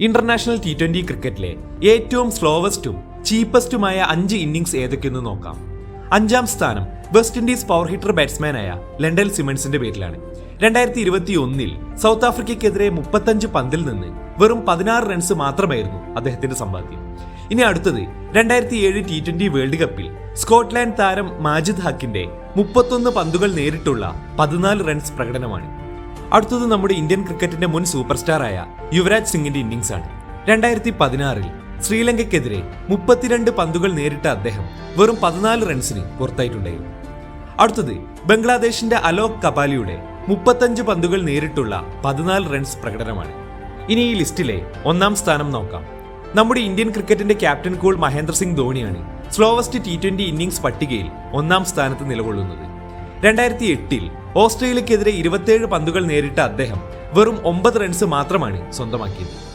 International T twenty ക്രിക്കറ്റിലെ ഏറ്റവും സ്ലോവസ്റ്റും ചീപ്പസ്റ്റുമായ അഞ്ച് ഇന്നിംഗ്സ് ഏതൊക്കെയെന്ന് നോക്കാം. അഞ്ചാം സ്ഥാനം വെസ്റ്റ് ഇൻഡീസ് പവർ ഹിറ്റർ ബാറ്റ്സ്മാനായ ലണ്ടൻ സിമൺസിന്റെ പേരിലാണ്. രണ്ടായിരത്തി ഇരുപത്തി ഒന്നിൽ സൗത്ത് ആഫ്രിക്കയ്ക്കെതിരെ മുപ്പത്തഞ്ച് പന്തിൽ നിന്ന് വെറും പതിനാറ് റൺസ് മാത്രമായിരുന്നു അദ്ദേഹത്തിന്റെ സമ്പാദ്യം. ഇനി അടുത്തത് രണ്ടായിരത്തി ഏഴ് ടി ട്വന്റി വേൾഡ് കപ്പിൽ സ്കോട്ട്ലാൻഡ് താരം മാജിദ് ഹക്കിന്റെ മുപ്പത്തൊന്ന് പന്തുകൾ നേരിട്ടുള്ള പതിനാല് റൺസ് പ്രകടനമാണ്. അടുത്തത് നമ്മുടെ ഇന്ത്യൻ ക്രിക്കറ്റിന്റെ മുൻ സൂപ്പർ സ്റ്റാറായ യുവരാജ് സിംഗിന്റെ ഇന്നിംഗ്സ് ആണ് രണ്ടായിരത്തി പതിനാറിൽ ശ്രീലങ്കയ്ക്കെതിരെ മുപ്പത്തിരണ്ട് പന്തുകൾ നേരിട്ട അദ്ദേഹം വെറും പതിനാല് റൺസിന് പുറത്തായിട്ടുണ്ടായിരുന്നു അടുത്തത് ബംഗ്ലാദേശിന്റെ അലോക് കപാലിയുടെ മുപ്പത്തഞ്ച് പന്തുകൾ നേരിട്ടുള്ള പതിനാല് റൺസ് പ്രകടനമാണ്. ഇനി ഈ ലിസ്റ്റിലെ ഒന്നാം സ്ഥാനം നോക്കാം. നമ്മുടെ ഇന്ത്യൻ ക്രിക്കറ്റിന്റെ ക്യാപ്റ്റൻ കൂൾ മഹേന്ദ്ര സിംഗ് ധോണിയാണ് സ്ലോവസ്റ്റ് ടി ട്വന്റി ഇന്നിംഗ്സ് പട്ടികയിൽ ഒന്നാം സ്ഥാനത്ത് നിലകൊള്ളുന്നത്. രണ്ടായിരത്തി എട്ടിൽ ഓസ്ട്രേലിയക്കെതിരെ ഇരുപത്തിയേഴ് പന്തുകൾ നേരിട്ട അദ്ദേഹം വെറും ഒമ്പത് റൺസ് മാത്രമാണ് സ്വന്തമാക്കിയത്.